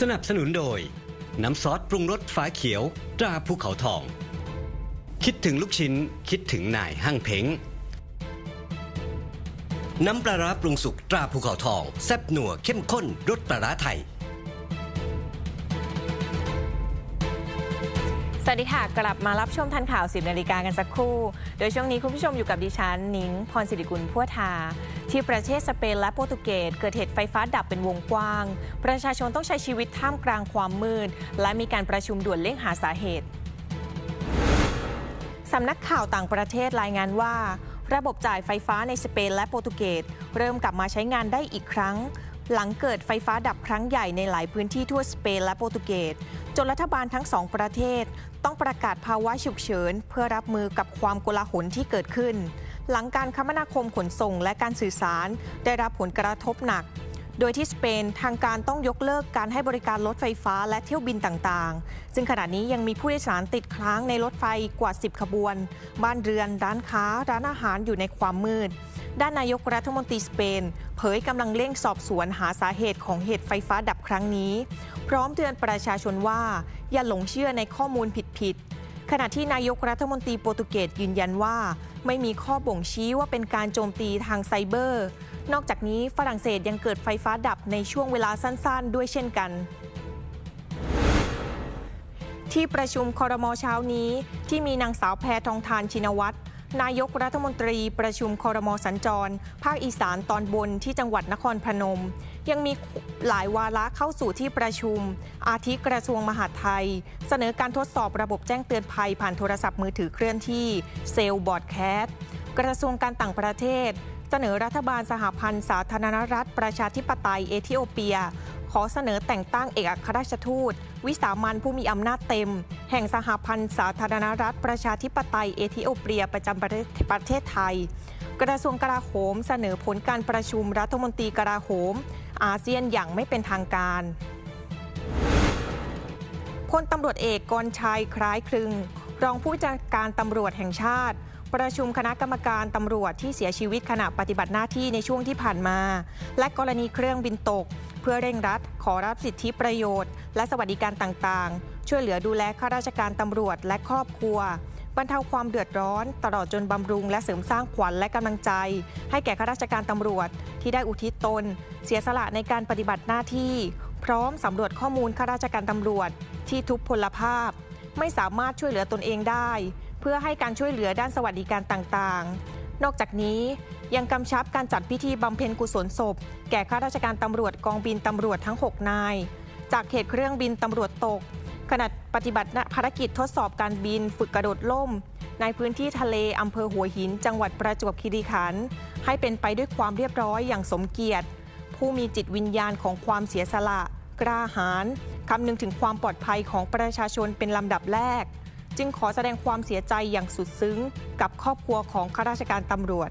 สนับสนุนโดย น้ำซอสปรุงรสฟ้าเขียว ตราภูเขาทอง คิดถึงลูกชิ้น คิดถึงนายห้างเพ้งน้ำปลาร้าปรุงสุกตราภูเขาทอง แซ่บนัวเข้มข้นรสปลาร้าไทย สวัสดีค่ะ กลับมารับชมทันข่าว 10นาฬิกากันสักครู่ โดยช่วงนี้คุณผู้ชมอยู่กับดิฉันนิ้งพรสิริกุลพัวทา ที่ประเทศสเปนและโปรตุเกสเกิดเหตุไฟฟ้าดับเป็นวงกว้าง ประชาชนต้องใช้ชีวิตท่ามกลางความมืด และมีการประชุมด่วนเร่งหาสาเหตุสำนักข่าวต่างประเทศรายงานว่า ระบบจ่ายไฟฟ้าในสเปนและโปรตุเกสเริ่มกลับมาใช้งานได้อีกครั้ง หลังเกิดไฟฟ้าดับครั้งใหญ่ในหลายพื้นที่ทั่วสเปนและโปรตุเกสจนรัฐบาลทั้งสองประเทศ ต้องประกาศภาวะฉุกเฉินเพื่อรับมือกับความโกลาหลที่เกิดขึ้น หลังการคมนาคมขนส่งและการสื่อสารได้รับผลกระทบหนัก โดยที่สเปนทางการต้องยกเลิกการให้บริการรถไฟฟ้าและเที่ยวบินต่างๆ ซึ่งขณะนี้ยังมีผู้โดยสารติดค้างในรถไฟกว่า 10 ขบวน บ้านเรือน ร้านค้า ร้านอาหารอยู่ในความมืดด้านนายกรัฐมนตรีสเปน เผยกำลังเร่งสอบสวนหาสาเหตุของเหตุไฟฟ้าดับครั้งนี้ พร้อมเตือนประชาชนว่า อย่าหลงเชื่อในข้อมูลผิดๆ ขณะที่นายกรัฐมนตรีโปรตุเกสยืนยันว่า ไม่มีข้อบ่งชี้ว่าเป็นการโจมตีทางไซเบอร์ นอกจากนี้ฝรั่งเศสยังเกิดไฟฟ้าดับในช่วงเวลาสั้นๆ ด้วยเช่นกันที่ประชุมคอรมอเช้านี้ ที่มีนางสาวแพทองทานชินวัตร นายกรัฐมนตรีประชุมคอรมอสัญจร ภาคอีสานตอนบนที่จังหวัดนครพนม ยังมีหลายวาระเข้าสู่ที่ประชุม อาทิกระทรวงมหาดไทย เสนอการทดสอบระบบแจ้งเตือนภัยผ่านโทรศัพท์มือถือเคลื่อนที่เซลล์บอร์ดแคสกระทรวงการต่างประเทศ เสนอรัฐบาลสหพันธ์สาธารณรัฐประชาธิปไตยเอธิโอเปีย อเสนอแต่งตั้งเอกอัครราชทูต วิสามันผู้มีอำนาจเต็ม แห่งสหพันธ์สาธารณรัฐประชาธิปไตยเอธิโอเปียประจำประเทศประเทศไทย กระทรวงกลาโหมเสนอผลการประชุมรัฐมนตรีกลาโหม อาเซียนอย่างไม่เป็นทางการพลตำรวจเอกกรชัยคล้ายคลึง รองผู้จัดการตำรวจแห่งชาติ ประชุมคณะกรรมการตำรวจที่เสียชีวิตขณะปฏิบัติหน้าที่ในช่วงที่ผ่านมา และกรณีเครื่องบินตก พื่อเร่งรัด ขอรับสิทธิประโยชน์ และสวัสดิการต่างๆ ช่วยเหลือดูแลข้าราชการตำรวจและครอบครัว บรรเทาความเดือดร้อน ตลอดจนบำรุง และเสริมสร้างขวัญและกำลังใจ ให้แก่ข้าราชการตำรวจ ที่ได้อุทิศตน เสียสละในการปฏิบัติหน้าที่ พร้อมสำรวจข้อมูลข้าราชการตำรวจ ที่ทุพพลภาพ ไม่สามารถช่วยเหลือตนเองได้ เพื่อให้การช่วยเหลือด้านสวัสดิการต่างๆ นอกจากนี้ ยังกำชับการจัดพิธีบำเพ็ญกุศลศพ แก่ข้าราชการตำรวจกองบินตำรวจทั้ง 6 นาย จากเหตุเครื่องบินตำรวจตก ขณะปฏิบัติภารกิจทดสอบการบินฝึกกระโดดล่ม ในพื้นที่ทะเลอำเภอหัวหิน จังหวัดประจวบคีรีขันธ์ให้เป็นไปด้วยความเรียบร้อยอย่างสมเกียรติ ผู้มีจิตวิญญาณของความเสียสละ กล้าหาญคำนึงถึงความปลอดภัยของประชาชนเป็นลำดับแรก จึงขอแสดงความเสียใจอย่างสุดซึ้ง กับครอบครัวของข้าราชการตำรวจ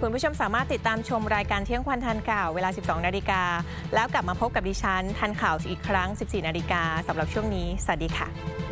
คุณผู้ชมสามารถติดตามชมรายการเที่ยงควันทันข่าวเวลา 12 นาฬิกา แล้วกลับมาพบกับดิฉันทันข่าวอีกครั้ง 14 นาฬิกาสำหรับช่วงนี้ สวัสดีค่ะ